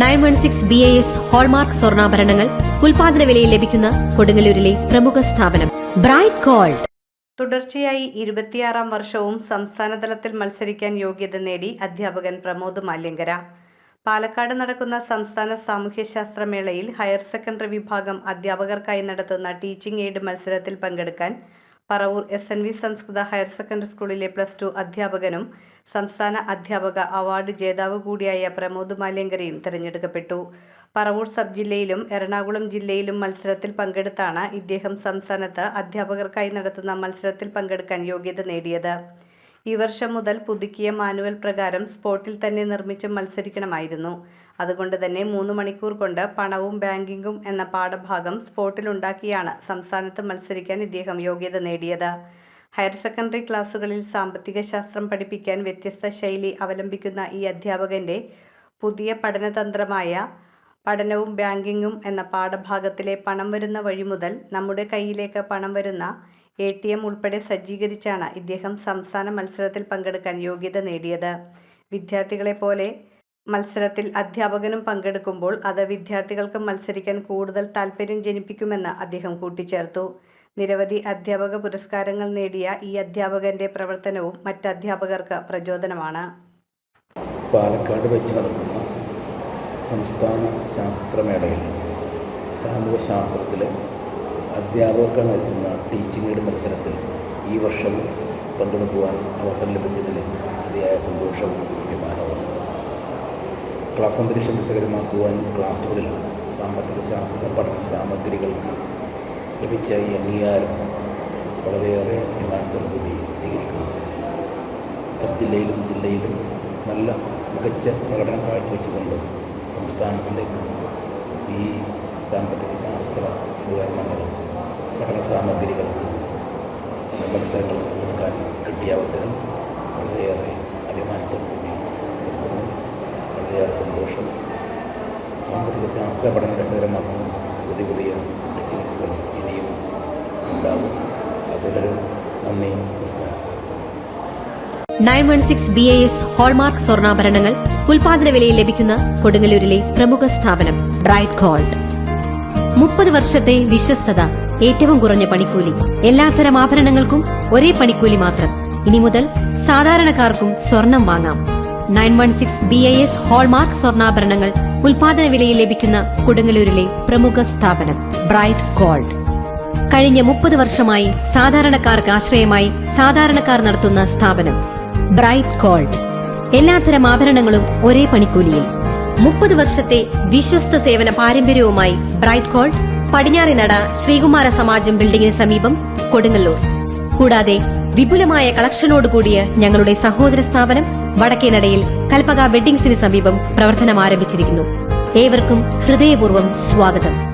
Nine one six B A S hallmark സ്വർണാഭരണങ്ങൾ ഉൽപാദന വിലയിൽ ലഭിക്കുന്ന കൊടുങ്ങല്ലൂരിലെ പ്രമുഖ സ്ഥാപനം. Bright Gold. തുടർച്ചയായി ഇരുപത്തിയാറാം വർഷവും സംസ്ഥാനതലത്തിൽ മത്സരിക്കാൻ യോഗ്യത നേടി അധ്യാപകൻ പ്രമോദ് മാല്യങ്കര. പാലക്കാട് നടക്കുന്ന സംസ്ഥാന സാമൂഹ്യശാസ്ത്ര മേളയിൽ ഹയർ സെക്കൻഡറി വിഭാഗം അധ്യാപകർക്കായി നടത്തുന്ന ടീച്ചിംഗ് എയ്ഡ് മത്സരത്തിൽ പങ്കെടുക്കാൻ പറവൂർ എസ് എൻ വി സംസ്കൃത ഹയർ സെക്കൻഡറി സ്കൂളിലെ പ്ലസ് ടു അധ്യാപകനും സംസ്ഥാന അധ്യാപക അവാർഡ് ജേതാവ് കൂടിയായ പ്രമോദ് മാല്യങ്കരയും തിരഞ്ഞെടുക്കപ്പെട്ടു. പറവൂർ സബ് ജില്ലയിലും എറണാകുളം ജില്ലയിലും മത്സരത്തിൽ പങ്കെടുത്താണ് ഇദ്ദേഹം സംസ്ഥാനത്ത് അധ്യാപകർക്കായി നടത്തുന്ന മത്സരത്തിൽ പങ്കെടുക്കാൻ യോഗ്യത നേടിയത്. ഈ വർഷം മുതൽ പുതുക്കിയ മാനുവൽ പ്രകാരം സ്പോട്ടിൽ തന്നെ നിർമ്മിച്ച് മത്സരിക്കണമായിരുന്നു. അതുകൊണ്ട് തന്നെ മൂന്ന് മണിക്കൂർ കൊണ്ട് പണവും ബാങ്കിങ്ങും എന്ന പാഠഭാഗം സ്പോട്ടിലുണ്ടാക്കിയാണ് സംസ്ഥാനത്ത് മത്സരിക്കാൻ ഇദ്ദേഹം യോഗ്യത നേടിയത്. ഹയർ സെക്കൻഡറി ക്ലാസ്സുകളിൽ സാമ്പത്തിക ശാസ്ത്രം പഠിപ്പിക്കാൻ വ്യത്യസ്ത ശൈലി അവലംബിക്കുന്ന ഈ അധ്യാപകന്റെ പുതിയ പഠനതന്ത്രമായ പഠനവും ബാങ്കിങ്ങും എന്ന പാഠഭാഗത്തിലെ പണം വരുന്ന വഴി മുതൽ നമ്മുടെ കയ്യിലേക്ക് പണം വരുന്ന എ ടി എം ഉൾപ്പെടെ സജ്ജീകരിച്ചാണ് ഇദ്ദേഹം സംസ്ഥാന മത്സരത്തിൽ പങ്കെടുക്കാൻ യോഗ്യത നേടിയത്. വിദ്യാർത്ഥികളെ പോലെ മത്സരത്തിൽ അധ്യാപകനും പങ്കെടുക്കുമ്പോൾ അത് വിദ്യാർത്ഥികൾക്ക് മത്സരിക്കാൻ കൂടുതൽ താല്പര്യം ജനിപ്പിക്കുമെന്ന് അദ്ദേഹം കൂട്ടിച്ചേർത്തു. നിരവധി അധ്യാപക പുരസ്കാരങ്ങൾ നേടിയ ഈ അധ്യാപകന്റെ പ്രവർത്തനവും മറ്റ് അധ്യാപകർക്ക് പ്രചോദനമാണ്. പാലക്കാട് വെച്ച് നടക്കുന്ന സംസ്ഥാന ശാസ്ത്രമേളയിൽ സാമൂഹ്യശാസ്ത്രത്തിലെ അധ്യാപകർക്ക് നൽകുന്ന ടീച്ചിങ് എയ്ഡ് മത്സരത്തിൽ ഈ വർഷം പങ്കെടുക്കുവാൻ അവസരം ലഭിച്ചതിൽ അതിയായ സന്തോഷവും അഭിമാനവുമുണ്ട് ക്ലാസ് അന്തരീക്ഷം രസകരമാക്കുവാൻ ക്ലാസ്സുകളിൽ സാമ്പത്തിക ശാസ്ത്ര പഠന സാമഗ്രികൾക്ക് ലഭിച്ച ഈ അംഗീകാരം വളരെയേറെ അഭിമാനത്തോടു കൂടി സ്വീകരിക്കുന്നു. സബ് ജില്ലയിലും ജില്ലയിലും നല്ല മികച്ച പ്രകടനം കാഴ്ചവെച്ചുകൊണ്ട് സംസ്ഥാനത്തിലേക്ക് ഈ സാമ്പത്തിക ശാസ്ത്ര ഉപകരണങ്ങളും പഠന സാമഗ്രികൾക്ക് മത്സരങ്ങൾ കൊടുക്കാൻ കിട്ടിയ അവസരം വളരെയേറെ അഭിമാനത്തോടു കൂടി വളരെയേറെ സന്തോഷം. സാമ്പത്തിക ശാസ്ത്ര പഠന രസകരമാക്കുന്ന പുതിയ പുതിയ ടെക്നിക്കുകൾ ഇനിയും ഉണ്ടാകും. അതുകൊണ്ടൊരു നന്ദി. നമസ്കാരം. Nine one six B A S hallmark സ്വർണാഭരണങ്ങൾ ഉൽപാദന വിലയിൽ ലഭിക്കുന്ന കൊടുങ്ങല്ലൂരിലെ പ്രമുഖ സ്ഥാപനം ബ്രൈറ്റ് ഗോൾഡ്. മുപ്പത് വർഷത്തെ വിശ്വസ്തത ഏറ്റവും കുറഞ്ഞ പണിക്കൂലി. എല്ലാത്തരം ആഭരണങ്ങൾക്കും ഒരേ പണിക്കൂലി മാത്രം. ഇനി മുതൽ സാധാരണക്കാർക്കും സ്വർണം വാങ്ങാം. Nine one six B I S hallmark സ്വർണാഭരണങ്ങൾ ഉൽപാദന വിലയിൽ ലഭിക്കുന്ന കൊടുങ്ങല്ലൂരിലെ പ്രമുഖ സ്ഥാപനം ബ്രൈറ്റ് ഗോൾഡ് കഴിഞ്ഞ മുപ്പത് വർഷമായി സാധാരണക്കാർക്ക് ആശ്രയമായി സാധാരണക്കാർ നടത്തുന്ന സ്ഥാപനം ബ്രൈറ്റ് ഗോൾഡ് എല്ലാത്തരം ആഭരണങ്ങളും ഒരേ പണിക്കൂലിയിൽ. മുപ്പത് വർഷത്തെ വിശ്വസ്ത സേവന പാരമ്പര്യവുമായി ബ്രൈറ്റ് ഗോൾഡ് പടിഞ്ഞാറിനട ശ്രീകുമാര സമാജം ബിൽഡിംഗിന് സമീപം കൊടുങ്ങല്ലൂർ. കൂടാതെ വിപുലമായ കളക്ഷനോട് കൂടിയ ഞങ്ങളുടെ സഹോദര സ്ഥാപനം വടക്കേനടയിൽ കൽപ്പക വെഡ്ഡിംഗ്സിന് സമീപം പ്രവർത്തനം ആരംഭിച്ചിരിക്കുന്നു. ഏവർക്കും ഹൃദയപൂർവം സ്വാഗതം.